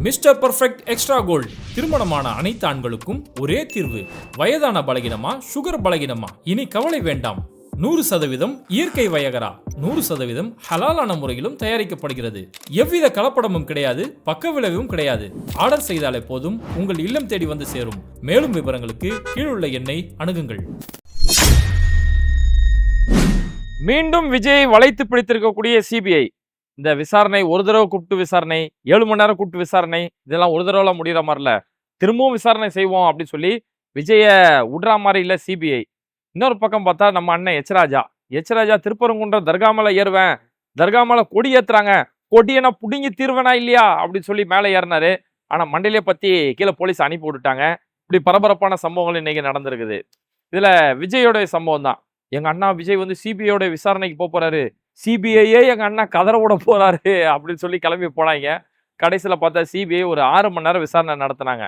Mister perfect extra gold. திருமணமான அனைத்து ஆண்களுக்கும் ஒரே தீர்வு. வயதான பலகினமா சுகர் பலகினமா? இனி கவலை வேண்டாம். நூறு சதவீதம் இயற்கை வயகரா. நூறு சதவீதம் ஹலாலான முறையிலும் தயாரிக்கப்படுகிறது. எவ்வித கலப்படமும் கிடையாது பக்க விளைவும் கிடையாது. ஆர்டர் செய்தாலே போதும் உங்கள் இல்லம் தேடி வந்து சேரும். மேலும் விவரங்களுக்கு கீழுள்ள எண்ணை அணுகுங்கள். மீண்டும் விஜய் வளைத்து பிடித்திருக்கக்கூடிய சிபிஐ இந்த விசாரணை ஒரு தடவை கூப்பிட்டு விசாரணை ஏழு மணி நேரம் கூப்பிட்டு விசாரணை இதெல்லாம் ஒரு தடவைலாம் முடிகிற மாதிரில திரும்பவும் விசாரணை செய்வோம் அப்படின்னு சொல்லி விஜய விடுற மாதிரி இல்லை சிபிஐ இன்னொரு பக்கம் பார்த்தா நம்ம அண்ணன் எச்ராஜா. எச்ராஜா திருப்பரங்குன்றம் தர்கா மேல ஏறுவேன். தர்கா மேல கொடி ஏத்துறாங்க. கொடியை நான் புடுங்கி தீர்வேனா இல்லையா? அப்படின்னு சொல்லி மேலே ஏறினாரு. ஆனால் மண்டலையை பற்றி கீழே போலீஸ் அனுப்பி விட்டுட்டாங்க. இப்படி பரபரப்பான சம்பவங்கள் இன்னைக்கு நடந்திருக்குது. இதில் விஜயோடைய சம்பவம் தான். எங்கள் அண்ணா விஜய் வந்து சிபிஐயோட விசாரணைக்கு போக சிபிஐயே எங்கள் அண்ணா கதற விட போகிறாரு அப்படின்னு சொல்லி கிளம்பி போனாங்க. கடைசியில் பார்த்தா சிபிஐ ஒரு ஆறு மணி நேரம் விசாரணை நடத்தினாங்க.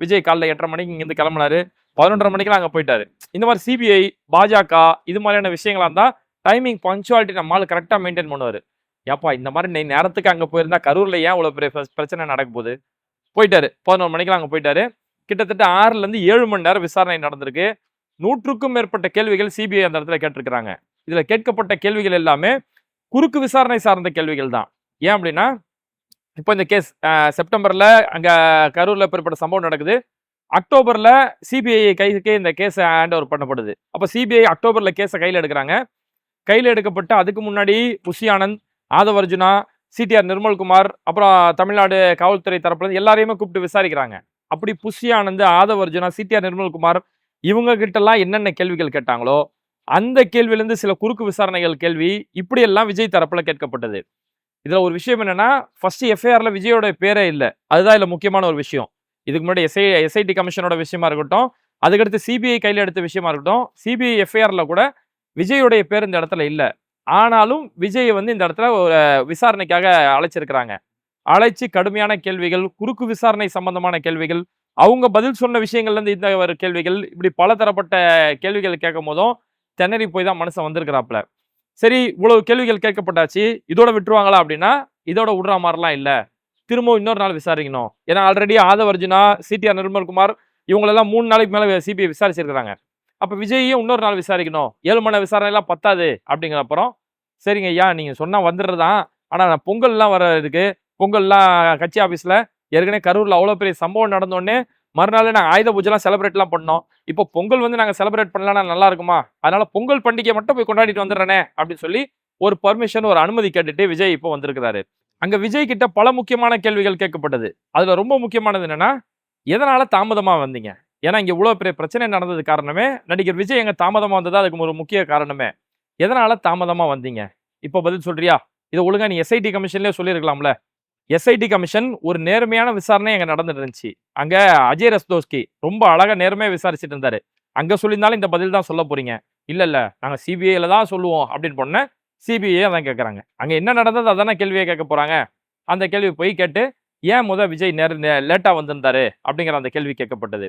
விஜய் காலைல எட்டரை மணிக்கு இங்கேருந்து கிளம்புனாரு. பதினொன்றரை மணிக்கெல்லாம் அங்கே போயிட்டாரு. இந்த மாதிரி சிபிஐ பாஜக இது மாதிரியான விஷயங்களா இருந்தால் டைமிங் பங்க்சுவாலிட்டி நம்மளால் கரெக்டாக மெயின்டைன் பண்ணுவார். ஏப்பா இந்த மாதிரி நீ நேரத்துக்கு அங்கே போயிருந்தா கரூரில் ஏன் இவ்வளோ பெரிய பிரச்சனை நடக்க போகுது? போயிட்டாரு. பதினொரு மணிக்கெல்லாம் அங்கே போயிட்டாரு. கிட்டத்தட்ட ஆறுலேருந்து ஏழு மணி நேரம் விசாரணை நடந்திருக்கு. நூற்றுக்கும் மேற்பட்ட கேள்விகள் சிபிஐ அந்த இடத்துல கேட்டிருக்கிறாங்க. இதில் கேட்கப்பட்ட கேள்விகள் எல்லாமே குறுக்கு விசாரணை சார்ந்த கேள்விகள் தான். ஏன் அப்படின்னா இப்போ இந்த கேஸ் செப்டம்பரில் அங்கே கரூரில் பெறப்பட்ட சம்பவம் நடக்குது. அக்டோபரில் சிபிஐ கைக்கு இந்த கேஸ் ஹேண்ட் ஓவர் பண்ணப்படுது. அப்போ சிபிஐ அக்டோபரில் கேஸை கையில் எடுக்கிறாங்க. கையில் எடுக்கப்பட்டு அதுக்கு முன்னாடி புஷி ஆனந்த் ஆதவ் அர்ஜுனா சிடிஆர் நிர்மல்குமார் அப்புறம் தமிழ்நாடு காவல்துறை தரப்புல எல்லாரையுமே கூப்பிட்டு விசாரிக்கிறாங்க. அப்படி புஷி ஆனந்த் ஆதவ் அர்ஜுனா சிடிஆர் நிர்மல்குமார் இவங்க கிட்டலாம் என்னென்ன கேள்விகள் கேட்டாங்களோ அந்த கேள்வியிலேருந்து சில குறுக்கு விசாரணைகள் கேள்வி இப்படியெல்லாம் விஜய் தரப்பில் கேட்கப்பட்டது. இதில் ஒரு விஷயம் என்னென்னா ஃபஸ்ட்டு எஃப்ஐஆரில் விஜயோட பேரே இல்லை. அதுதான் இதில் முக்கியமான ஒரு விஷயம். இதுக்கு முன்னாடி எஸ்ஐ எஸ்ஐடி கமிஷனோட விஷயமா இருக்கட்டும் அதுக்கடுத்து சிபிஐ கையில் எடுத்த விஷயமா இருக்கட்டும் சிபிஐ எஃப்ஐஆரில் கூட விஜயோடைய பேர் இந்த இடத்துல இல்லை. ஆனாலும் விஜய் வந்து இந்த இடத்துல ஒரு விசாரணைக்காக அழைச்சிருக்கிறாங்க. அழைச்சி கடுமையான கேள்விகள் குறுக்கு விசாரணை சம்பந்தமான கேள்விகள் அவங்க பதில் சொன்ன விஷயங்கள்லேருந்து இந்த கேள்விகள் இப்படி பல தரப்பட்ட கேள்விகள் கேட்கும் போதும் திணறி போய் தான் மனுஷன் வந்திருக்கிறாப்புல. சரி இவ்வளவு கேள்விகள் கேட்கப்பட்டாச்சு இதோட விட்டுருவாங்களா அப்படின்னா இதோட விடுற மாதிரிலாம் இல்லை. திரும்பவும் இன்னொரு நாள் விசாரிக்கணும். ஏன்னா ஆல்ரெடி ஆதவர்ஜுனா சிடிஆர் நிர்மல்குமார் இவங்களெல்லாம் மூணு நாளைக்கு மேலே சிபிஐ விசாரிச்சிருக்கிறாங்க. அப்போ விஜயையும் இன்னொரு நாள் விசாரிக்கணும். ஏழு மணி விசாரணைலாம் பத்தாது அப்படிங்கிற அப்புறம் சரிங்க ஐயா நீங்கள் சொன்னால் வந்துடுறதான் ஆனால் நான் பொங்கல்லாம் வர இருக்கு பொங்கல்லாம் கட்சி ஆஃபீஸில் ஏற்கனவே கரூரில் அவ்வளோ பெரிய சம்பவம் நடந்தோடனே மறுநாள் நாங்கள் ஆயுத பூஜைலாம் செலிப்ரேட்லாம் பண்ணோம். இப்போ பொங்கல் வந்து நாங்கள் செலிப்ரேட் பண்ணலன்னா நல்லா இருக்குமா? அதனால பொங்கல் பண்டிகை மட்டும் போய் கொண்டாடிட்டு வந்துடுறேனே அப்படின்னு சொல்லி ஒரு பர்மிஷன் ஒரு அனுமதி கேட்டுட்டு விஜய் இப்போ வந்திருக்கிறாரு. அங்க விஜய் கிட்ட பல முக்கியமான கேள்விகள் கேட்கப்பட்டது. அதுல ரொம்ப முக்கியமானது என்னன்னா எதனால தாமதமா வந்தீங்க? ஏன்னா இங்க இவ்வளவு பெரிய பிரச்சனை நடந்தது காரணமே நடிகர் விஜய் எங்க தாமதமா வந்தது அதுக்கு ஒரு முக்கிய காரணமே. எதனால தாமதமா வந்தீங்க? இப்போ பதில் சொல்றியா? இதை ஒழுங்கா நீ எஸ்ஐடி கமிஷன்லேயே சொல்லியிருக்கலாம்ல. எஸ்ஐடி கமிஷன் ஒரு நேர்மையான விசாரணை அங்கே நடந்துட்டு இருந்துச்சு. அங்கே அஜய் ரஸ்தோஸ்கி ரொம்ப அழகாக நேர்மையாக விசாரிச்சுட்டு இருந்தாரு. அங்கே சொல்லியிருந்தாலும் இந்த பதில் தான் சொல்ல போறீங்க. இல்லை இல்லை நாங்கள் சிபிஐயில் தான் சொல்லுவோம் அப்படின்னு போனேன் சிபிஐ அதான் கேட்குறாங்க அங்கே என்ன நடந்தது அதானே கேள்வியை கேட்க போகிறாங்க அந்த கேள்வி போய் கேட்டு ஏன் முத விஜய் நேர லேட்டாக வந்திருந்தாரு அப்படிங்கிற அந்த கேள்வி கேட்கப்பட்டது.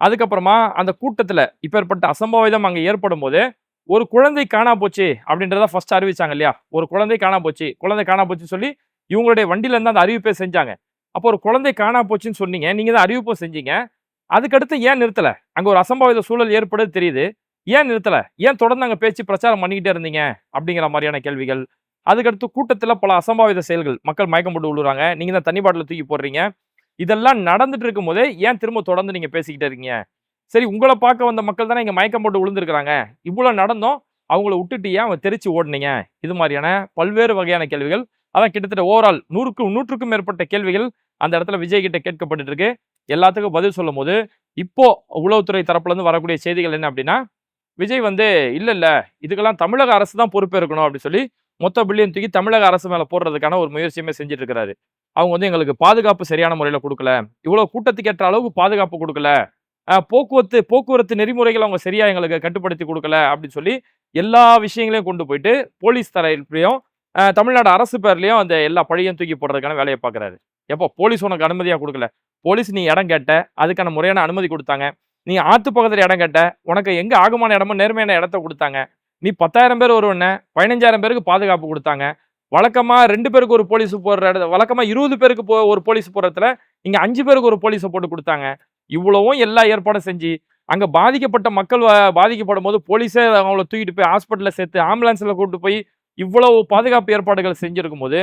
அதுக்கப்புறமா அந்த கூட்டத்தில் இப்பேற்பட்ட அசம்பாவிதம் அங்கே ஏற்படும் போது ஒரு குழந்தை காணா போச்சு அப்படின்றத ஃபர்ஸ்ட் அறிவிச்சாங்க இல்லையா? ஒரு குழந்தை காணா போச்சு குழந்தை காணா போச்சு சொல்லி இவங்களுடைய வண்டியில இருந்து அந்த அறிவிப்பை செஞ்சாங்க. அப்போ ஒரு குழந்தை காணா போச்சுன்னு சொன்னீங்க. நீங்க தான் அறிவிப்பும் செஞ்சீங்க. அதுக்கடுத்து ஏன் நிறுத்தல? அங்க ஒரு அசம்பாவித சூழல் ஏற்படுது தெரியுது. ஏன் நிறுத்தல? ஏன் தொடர்ந்து அங்கே பேச்சு பிரச்சாரம் பண்ணிக்கிட்டே இருந்தீங்க? அப்படிங்கிற மாதிரியான கேள்விகள். அதுக்கடுத்து கூட்டத்தில் பல அசம்பாவித செயல்கள். மக்கள் மயக்கம் போட்டு விழுறாங்க நீங்கள் தான் தண்ணி பாட்டில் தூக்கி போடுறீங்க. இதெல்லாம் நடந்துட்டு இருக்கும் போதே ஏன் திரும்ப தொடர்ந்து நீங்கள் பேசிக்கிட்டே இருக்கீங்க? சரி உங்களை பார்க்க வந்த மக்கள் தானே இங்கே மயக்கம் போட்டு விழுந்திருக்கிறாங்க. இவ்வளோ நடந்தோம். அவங்கள விட்டுட்டு ஏன் தெரிச்சு ஓடுனீங்க? இது மாதிரியான பல்வேறு வகையான கேள்விகள். அதான் கிட்டத்தட்ட ஓவரால் நூறுக்கும் நூற்றுக்கும் மேற்பட்ட கேள்விகள் அந்த இடத்துல விஜய் கிட்ட கேட்கப்பட்டு இருக்கு எல்லாத்துக்கும் பதில் சொல்லும் போது இப்போ உளவுத்துறை தரப்புலேருந்து வரக்கூடிய செய்திகள் என்ன அப்படின்னா விஜய் வந்து இல்லை இல்லை இதுக்கெல்லாம் தமிழக அரசு தான் பொறுப்பேற்கணும் அப்படின்னு சொல்லி மொத்த பில்லியன் தூக்கி தமிழக அரசு மேலே போடுறதுக்கான ஒரு முயற்சியுமே செஞ்சுட்டு இருக்கிறாரு அவங்க வந்து எங்களுக்கு பாதுகாப்பு சரியான முறையில் கொடுக்கல. இவ்வளோ கூட்டத்துக்கு ஏற்ற அளவுக்கு பாதுகாப்பு கொடுக்கல. போக்குவரத்து போக்குவரத்து நெறிமுறைகள் அவங்க சரியாக எங்களுக்கு கட்டுப்படுத்தி கொடுக்கல அப்படின்னு சொல்லி எல்லா விஷயங்களையும் கொண்டு போயிட்டு போலீஸ் தரப்புலையும் தமிழ்நாடு அரசு பேர்லேயும் அந்த எல்லா பழியும் தூக்கி போடுறதுக்கான வேலையை பார்க்கறாரு எப்போ? போலீஸ் உனக்கு அனுமதியாக கொடுக்கல. போலீஸ் நீ இடம் கேட்ட அதுக்கான முறையான அனுமதி கொடுத்தாங்க. நீ ஆத்து பக்கத்தில் இடம் கேட்ட உனக்கு எங்கே ஆகமான இடமோ நேர்மையான இடத்த கொடுத்தாங்க. நீ பத்தாயிரம் பேர் வருவன பதினஞ்சாயிரம் பேருக்கு பாதுகாப்பு கொடுத்தாங்க. வழக்கமாக ரெண்டு பேருக்கு ஒரு போலீஸ் போடுற இடத்துல வழக்கமாக இருபது பேருக்கு போ ஒரு போலீஸ் போடுறதுல இங்கே அஞ்சு பேருக்கு ஒரு போலீஸை போட்டு கொடுத்தாங்க. இவ்வளவும் எல்லா ஏற்பாடும் செஞ்சு அங்கே பாதிக்கப்பட்ட மக்கள் பாதிக்கப்படும் போது போலீஸே அவங்கள தூக்கிட்டு போய் ஹாஸ்பிட்டலில் சேர்த்து ஆம்புலன்ஸில் கூட்டு போய் இவ்வளவு பாதுகாப்பு ஏற்பாடுகள் செஞ்சிருக்கும் போது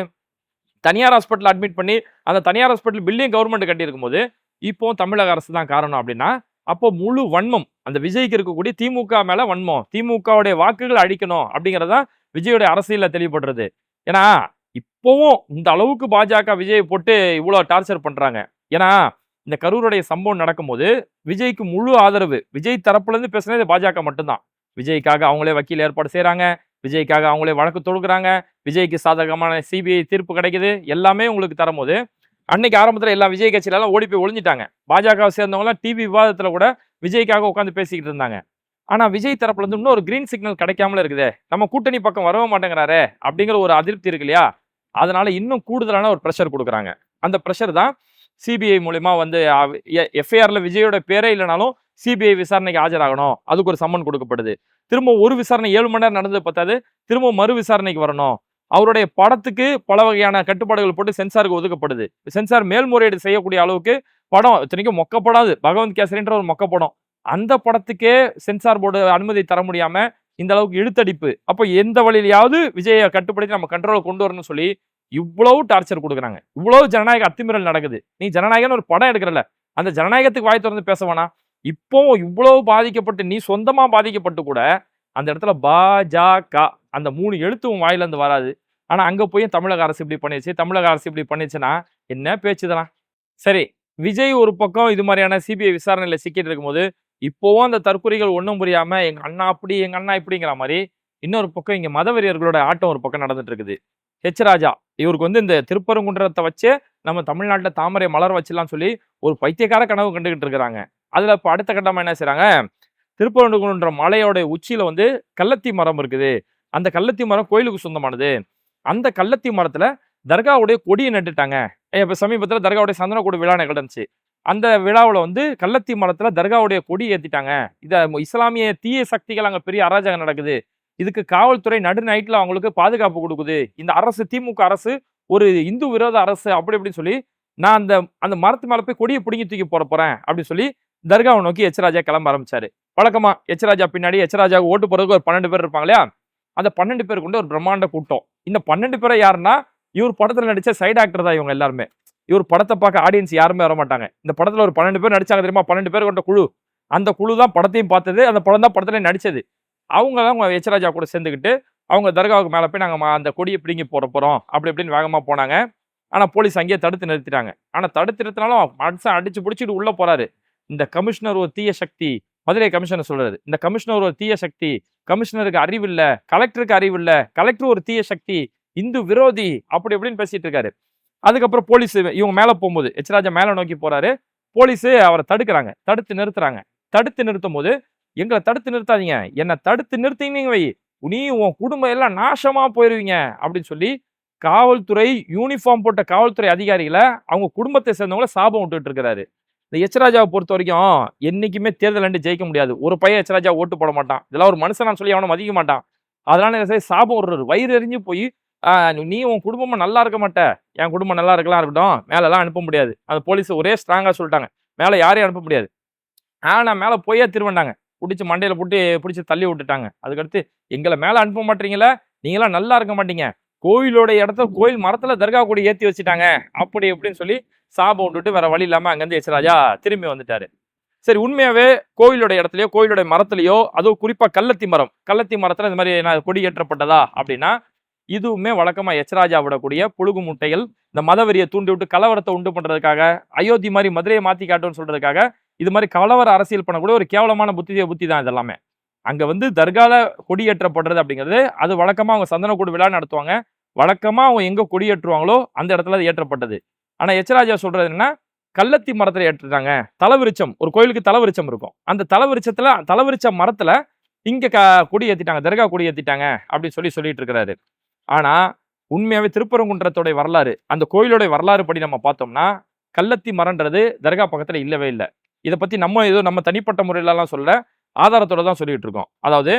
தனியார் ஹாஸ்பிட்டல் அட்மிட் பண்ணி அந்த தனியார் ஹாஸ்பிட்டல் பில்டிங் கவர்மெண்ட் கட்டியிருக்கும் போது இப்போ தமிழக அரசு தான் காரணம் அப்படின்னா அப்போ முழு வன்மம் அந்த விஜய்க்கு இருக்கக்கூடிய திமுக மேல வன்மம் திமுகவுடைய வாக்குகளை அழிக்கணும் அப்படிங்கறதான் விஜயோட அரசியல தெளிவுபடுறது. ஏன்னா இப்போவும் இந்த அளவுக்கு பாஜக விஜயை போட்டு இவ்வளவு டார்ச்சர் பண்றாங்க. ஏன்னா இந்த கரூருடைய சம்பவம் நடக்கும்போது விஜய்க்கு முழு ஆதரவு விஜய் தரப்புல இருந்து பேசுனது பாஜக மட்டும்தான். விஜய்க்காக அவங்களே வக்கீல் ஏற்பாடு செய்கிறாங்க விஜய்க்காக அவங்களே வழக்கு தொடுக்குறாங்க. விஜய்க்கு சாதகமான சிபிஐ தீர்ப்பு கிடைக்குது. எல்லாமே உங்களுக்கு தரும்போது அன்னைக்கு ஆரம்பத்தில் எல்லா விஜய் கட்சியிலலாம் ஓடி போய் ஒழிஞ்சிட்டாங்க பாஜகவை சேர்ந்தவங்களாம் டிவி விவாதத்தில் கூட விஜய்க்காக உட்காந்து பேசிக்கிட்டு இருந்தாங்க. ஆனால் விஜய் தரப்புலேருந்து இன்னும் ஒரு கிரீன் சிக்னல் கிடைக்காமல இருக்குதே. நம்ம கூட்டணி பக்கம் வரவே மாட்டேங்கிறாரே அப்படிங்கிற ஒரு அதிருப்தி இருக்கு இல்லையா? அதனால இன்னும் கூடுதலான ஒரு ப்ரெஷர் கொடுக்குறாங்க. அந்த ப்ரெஷர் தான் சிபிஐ மூலிமா வந்து எஃப்ஐஆரில் விஜயோட பேரே இல்லைனாலும் சிபிஐ விசாரணைக்கு ஆஜராகணும். அதுக்கு ஒரு சம்மன் கொடுக்கப்படுது. திரும்ப ஒரு விசாரணை ஏழு மணி நேரம் நடந்தது பார்த்தாது திரும்ப மறு விசாரணைக்கு வரணும். அவருடைய படத்துக்கு பல வகையான கட்டுப்பாடுகள் போட்டு சென்சாருக்கு ஒதுக்கப்படுது. சென்சார் மேல்முறையீடு செய்யக்கூடிய அளவுக்கு படம் இத்தனைக்கும் மொக்கப்படாது. பகவந்த் கேசரின்ற ஒரு மொக்க படம். அந்த படத்துக்கே சென்சார் போர்டு அனுமதி தர முடியாம இந்த அளவுக்கு இழுத்தடிப்பு. அப்போ எந்த வழியிலையாவது விஜயை கட்டுப்படுத்தி நம்ம கண்ட்ரோலை கொண்டு வரணும்னு சொல்லி இவ்வளவு டார்ச்சர் கொடுக்குறாங்க. இவ்வளவு ஜனநாயக அத்துமீறல் நடக்குது. நீ ஜனநாயகன்னு ஒரு படம் எடுக்கிறல அந்த ஜனநாயகத்துக்கு வாய் திறந்து பேச வேணாம். இப்போ இவ்வளவு பாதிக்கப்பட்டு நீ சொந்தமா பாதிக்கப்பட்டு கூட அந்த இடத்துல பாஜக அந்த மூணு எழுத்தும் வாயில இருந்து வராது. ஆனா அங்க போய் தமிழக அரசு இப்படி பண்ணிச்சு தமிழக அரசு இப்படி பண்ணிச்சுன்னா என்ன பேச்சுதெல்லாம் சரி விஜய் ஒரு பக்கம் இது மாதிரியான சிபிஐ விசாரணையில சிக்கிட்டு இருக்கும்போது இப்போவும் அந்த தற்கொலைகள் ஒன்றும் புரியாம எங்க அண்ணா அப்படி எங்க அண்ணா இப்படிங்கிற மாதிரி இன்னொரு பக்கம் இங்க மதவெறியர்களோட ஆட்டம் ஒரு பக்கம் நடந்துட்டு இருக்குது. ஹெச் ராஜா இவருக்கு வந்து இந்த திருப்பரங்குன்றத்தை வச்சு நம்ம தமிழ்நாட்டில் தாமரை மலர் வச்சிடலாம் சொல்லி ஒரு பைத்தியக்கார கனவு கண்டுகிட்டு இருக்கிறாங்க. அதில் இப்போ அடுத்த கட்டமாக என்ன செய்கிறாங்க திருப்பரங்குன்ற மலையோடைய உச்சியில் வந்து கள்ளத்தி மரம் இருக்குது. அந்த கள்ளத்தி மரம் கோயிலுக்கு சொந்தமானது. அந்த கள்ளத்தி மரத்தில் தர்காவுடைய கொடியை நட்டுட்டாங்க. இப்போ சமீபத்தில் தர்காவுடைய சந்தன கூடு விழா நிகழ்ந்துச்சு அந்த விழாவில் வந்து கள்ளத்தி மரத்தில் தர்காவுடைய கொடி ஏற்றிட்டாங்க இதை இஸ்லாமிய தீய சக்திகள் அங்கே பெரிய அராஜகம் நடக்குது. இதுக்கு காவல்துறை நடு நைட்டில் அவங்களுக்கு பாதுகாப்பு கொடுக்குது. இந்த அரசு திமுக அரசு ஒரு இந்து விரோத அரசு அப்படி இப்படின்னு சொல்லி நான் அந்த அந்த மரத்து மேலே போய் கொடியை பிடுங்கி தூக்கி போட போகிறேன் அப்படின்னு சொல்லி தர்காவை நோக்கி எச்ராஜா கிளம்ப ஆரம்பிச்சாரு. வழக்கமா எச்ராஜா பின்னாடி எச் ஓட்டு போறதுக்கு ஒரு பன்னெண்டு பேர் இருப்பாங்க இல்லையா? அந்த பன்னெண்டு பேர் கொண்டு ஒரு பிரம்மாண்ட கூட்டம். இந்த பன்னெண்டு பேரை யாருன்னா இவர் படத்துல நடிச்ச சைடு ஆக்டர் தான் இவங்க எல்லாருமே. இவர் படத்தை பார்க்க ஆடியன்ஸ் யாருமே வர மாட்டாங்க. இந்த படத்துல ஒரு பன்னெண்டு பேர் நடிச்சாங்க தெரியுமா? பன்னெண்டு பேர் கொண்ட குழு. அந்த குழு தான் படத்தையும் பார்த்தது அந்த படம் தான் படத்துல நடிச்சது. அவங்க தான் அவங்க எச்ராஜா கூட சேர்ந்துக்கிட்டு அவங்க தர்காவுக்கு மேலே போய் நாங்கள் அந்த கொடியை பிடிங்கி போட போறோம் அப்படி இப்படின்னு வேகமாக போனாங்க. ஆனால் போலீஸ் அங்கேயே தடுத்து நிறுத்திட்டாங்க. ஆனால் தடுத்து நிறுத்தினாலும் மனுஷன் அடிச்சு பிடிச்சிட்டு உள்ளே போறாரு. இந்த கமிஷனர் ஒரு தீய சக்தி மதுரை கமிஷனர் சொல்றது இந்த கமிஷனர் ஒரு தீய சக்தி கமிஷனருக்கு அறிவு இல்ல கலெக்டருக்கு அறிவு இல்ல கலெக்டர் ஒரு தீய சக்தி இந்து விரோதி அப்படி இப்படின்னு பேசிட்டு இருக்காரு. அதுக்கப்புறம் போலீஸ் இவங்க மேல போகும்போது எச்ராஜா மேலே மேல நோக்கி போறாரு. போலீஸ் அவரை தடுக்கிறாங்க தடுத்து நிறுத்துறாங்க. தடுத்து நிறுத்தும் போது எங்களை தடுத்து நிறுத்தாதீங்க. என்னை தடுத்து நிறுத்தீங்க வை. நீ உன் குடும்பம் எல்லாம் நாசமா போயிருவீங்க அப்படின்னு சொல்லி காவல்துறை யூனிஃபார்ம் போட்ட காவல்துறை அதிகாரிகளை அவங்க குடும்பத்தை சேர்ந்தவங்கள சாபம் விட்டுட்டு இருக்கிறாரு. இந்த எச்ராஜாவை பொறுத்த வரைக்கும் என்றைக்குமே தேர்தல் ரெண்டு ஜெயிக்க முடியாது. ஒரு பையன் எச்ராஜா ஓட்டு போட மாட்டான். இதெல்லாம் ஒரு மனுஷன் சொல்லி அவனை மதிக்க மாட்டான். அதனால என்ன சாபம் ஒரு வயிறு எரிஞ்சு போய் நீ உன் குடும்பமும் நல்லா இருக்க மாட்ட. என் குடும்பம் நல்லா இருக்கலாம் இருக்கட்டும். மேலெல்லாம் அனுப்ப முடியாது. அந்த போலீஸ் ஒரே ஸ்ட்ராங்காக சொல்லிட்டாங்க. மேலே யாரையும் அனுப்ப முடியாது. நான் மேலே போயே திருவண்டாங்க பிடிச்சி மண்டையில் போட்டு பிடிச்சி தள்ளி விட்டுட்டாங்க. அதுக்கடுத்து எங்களை மேலே அனுப்ப மாட்டீங்களா நீங்களாம் நல்லா இருக்க மாட்டீங்க. கோயிலோட இடத்த கோயில் மரத்தில் தர்கா கொடி ஏற்றி வச்சுட்டாங்க. அப்படி இப்படின்னு சொல்லி சாபம் விட்டுட்டு வேற வழி இல்லாமல் அங்கேருந்து எச்சராஜா திரும்பி வந்துட்டாரு. சரி உண்மையாவே கோயிலோட இடத்துலையோ கோயிலோட மரத்துலையோ அதுவும் குறிப்பாக கள்ளத்தி மரம் கள்ளத்தி மரத்தில் இந்த மாதிரி நான் கொடி ஏற்றப்பட்டதா அப்படின்னா இதுவுமே வழக்கமாக எச்சராஜா விடக்கூடிய புழுகு முட்டைகள் இந்த மதவெறியை தூண்டி விட்டு கலவரத்தை உண்டு பண்ணுறதுக்காக அயோத்தி மாதிரி மதுரையை மாற்றி காட்டும்னு சொல்றதுக்காக இது மாதிரி கலவர அரசியல் பண்ணக்கூடிய ஒரு கேவலமான புத்தி புத்தி தான் இதெல்லாமே. அங்கே வந்து தர்கால கொடியேற்றப்படுறது அப்படிங்கிறது அது வழக்கமாக அவங்க சந்தனக்கூடு விழா நடத்துவாங்க. வழக்கமாக அவங்க எங்கே கொடியேற்றுவாங்களோ அந்த இடத்துல அது ஏற்றப்பட்டது. ஆனால் எச்சராஜா சொல்கிறது என்னன்னா கள்ளத்தி மரத்தில் ஏற்றுறாங்க தலவிருச்சம் ஒரு கோயிலுக்கு தலவிருச்சம் இருக்கும். அந்த தலவிருச்சத்துல தலவிருச்ச மரத்தில் இங்கே க கொடி ஏற்றிட்டாங்க தர்கா கொடி ஏற்றிட்டாங்க அப்படின்னு சொல்லி சொல்லிட்டு இருக்கிறாரு. ஆனால் உண்மையாகவே திருப்பரங்குன்றத்தோட வரலாறு அந்த கோயிலுடைய வரலாறு படி நம்ம பார்த்தோம்னா கள்ளத்தி மரன்றது தர்கா பக்கத்தில் இல்லவே இல்லை. இதை பற்றி நம்ம ஏதோ நம்ம தனிப்பட்ட முறையிலலாம் சொல்ல ஆதாரத்தோட தான் சொல்லிகிட்டு இருக்கோம். அதாவது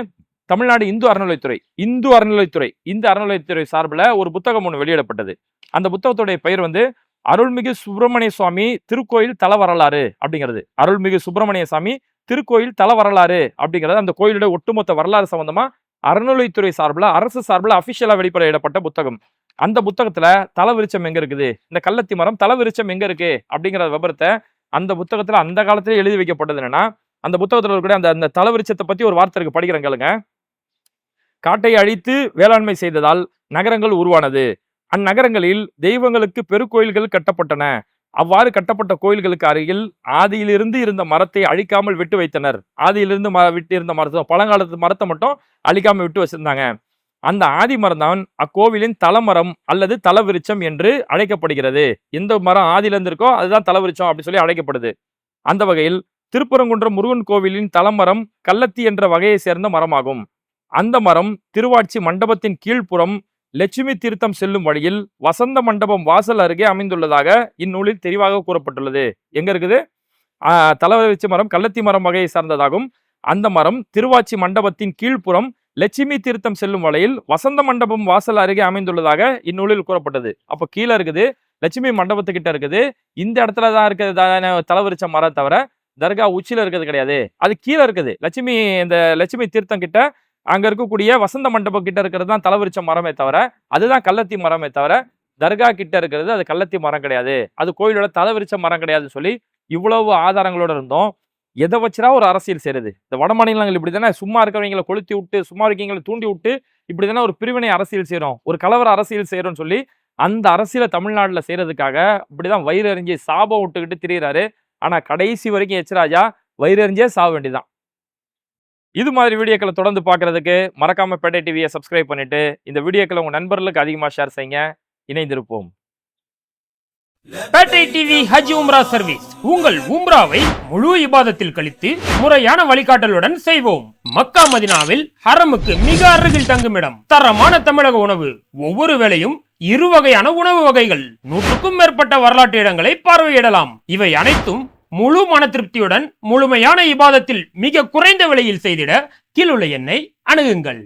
தமிழ்நாடு இந்து அறநிலைத்துறை இந்து அறநிலைத்துறை இந்த அறநிலைத்துறை சார்பில் ஒரு புத்தகம் ஒன்று வெளியிடப்பட்டது. அந்த புத்தகத்துடைய பெயர் வந்து அருள்மிகு சுப்பிரமணிய சுவாமி திருக்கோயில் தல வரலாறு அப்படிங்கிறது. அருள்மிகு சுப்பிரமணிய சுவாமி திருக்கோயில் தல வரலாறு அப்படிங்கிறது அந்த கோயிலோட ஒட்டுமொத்த வரலாறு சம்பந்தமா அறநிலைத்துறை சார்பில் அரசு சார்பில் அஃபிஷியலாக வெளிப்படையிடப்பட்ட புத்தகம். அந்த புத்தகத்துல தல விருச்சம் எங்க இருக்குது? இந்த கள்ளத்தி மரம் தல விருச்சம் எங்க இருக்கு? அப்படிங்கிற விபரத்தை அந்த புத்தகத்துல அந்த காலத்திலே எழுதி வைக்கப்பட்டது என்னன்னா அந்த புத்தகத்தில் இருக்கக்கூடிய அந்த அந்த தலவிருச்சத்தை பற்றி பத்தி ஒரு வார்த்தை இருக்கு. படிக்கிறேன் கேளுங்க. காட்டை அழித்து வேளாண்மை செய்ததால் நகரங்கள் உருவானது. அந்நகரங்களில் தெய்வங்களுக்கு பெருக்கோயில்கள் கட்டப்பட்டன. அவ்வாறு கட்டப்பட்ட கோயில்களுக்கு அருகில் ஆதியிலிருந்து இருந்த மரத்தை அழிக்காமல் விட்டு வைத்தனர். ஆதியிலிருந்து ம விட்டு இருந்த மரத்தை பழங்காலத்து மரத்தை மட்டும் அழிக்காமல் விட்டு வச்சிருந்தாங்க. அந்த ஆதி மரம் தான் அக்கோவிலின் தலமரம் அல்லது தலவிருச்சம் என்று அழைக்கப்படுகிறது. எந்த மரம் ஆதியிலிருந்து இருக்கோ அதுதான் தலவிருச்சம் அப்படின்னு சொல்லி அழைக்கப்படுது. அந்த வகையில் திருப்பரங்குன்றம் முருகன் கோவிலின் தலமரம் கள்ளத்தி என்ற வகையை சேர்ந்த மரமாகும். அந்த மரம் திருவாட்சி மண்டபத்தின் கீழ்ப்புறம் லட்சுமி தீர்த்தம் செல்லும் வழியில் வசந்த மண்டபம் வாசல் அருகே அமைந்துள்ளதாக இந்நூலில் தெளிவாக கூறப்பட்டுள்ளது. எங்க இருக்குது? ஆஹ் தலவரிச்சி மரம் கள்ளத்தி மரம் வகையை சார்ந்ததாகும். அந்த மரம் திருவாச்சி மண்டபத்தின் கீழ்ப்புறம் லட்சுமி தீர்த்தம் செல்லும் வழியில் வசந்த மண்டபம் வாசல் அருகே அமைந்துள்ளதாக இந்நூலில் கூறப்பட்டது. அப்போ கீழே இருக்குது லட்சுமி மண்டபத்துக்கிட்ட இருக்குது. இந்த இடத்துல தான் இருக்கிறது தலவரிச்ச மரம் தவிர தர்கா உச்சியில இருக்கிறது கிடையாது. அது கீழே இருக்குது. லட்சுமி இந்த லட்சுமி தீர்த்தம் கிட்ட அங்கே இருக்கக்கூடிய வசந்த மண்டபம் கிட்ட இருக்கிறது தான் தலைவரிச்ச மரமே தவிர அதுதான் கள்ளத்தி மரமே தவிர தர்கா கிட்ட இருக்கிறது அது கள்ளத்தி மரம் கிடையாது. அது கோயிலோட தலவிருச்ச மரம் கிடையாதுன்னு சொல்லி இவ்வளவு ஆதாரங்களோட இருந்தோம். எதை வச்சுனா ஒரு அரசியல் செய்யறது இந்த வட மாநிலங்கள் இப்படி தானே சும்மா இருக்கிறவங்களை கொளுத்தி விட்டு சும்மா இருக்கவங்களை தூண்டி விட்டு இப்படி தானே ஒரு பிரிவினை அரசியல் செய்கிறோம் ஒரு கலவர அரசியல் செய்யறோம்னு சொல்லி அந்த அரசியலை தமிழ்நாட்டில் செய்கிறதுக்காக இப்படிதான் வயிறு அறிஞ்சு சாபம் விட்டுக்கிட்டு திரியிறாரு. ஆனால் கடைசி வரைக்கும் எச்ராஜா வயிறு அறிஞ்சே சாக வேண்டியதான் இது மாதிரி வீடியோக்களை தொடர்ந்து பார்க்கறதுக்கு மறக்காம பேட்டை டிவியை சப்ஸ்கிரைப் பண்ணிட்டு இந்த வீடியோக்களை உங்க நண்பர்களுக்கு அதிகமா ஷேர் செய்யுங்க. இணைந்திருப்போம். பேட்டை டிவி ஹஜ் உம்ரா சர்வீஸ் உங்கள் உம்ராவை முழு இபாதத்தில் கழித்து முறையான வழிகாட்டலுடன் செய்வோம். மக்கா மதினாவில் ஹரமுக்கு மிக அருகில் தங்குமிடம் தரமான தமிழக உணவு. ஒவ்வொரு வேளையும் இரு வகையான உணவு வகைகள். நூற்றுக்கும் மேற்பட்ட வரலாற்று இடங்களை பார்வையிடலாம். இவை அனைத்தும் முழு மன திருப்தியுடன் முழுமையான இபாதத்தில் மிக குறைந்த விலையில் செய்திட கீழுள்ள எண்ணை அணுகுங்கள்.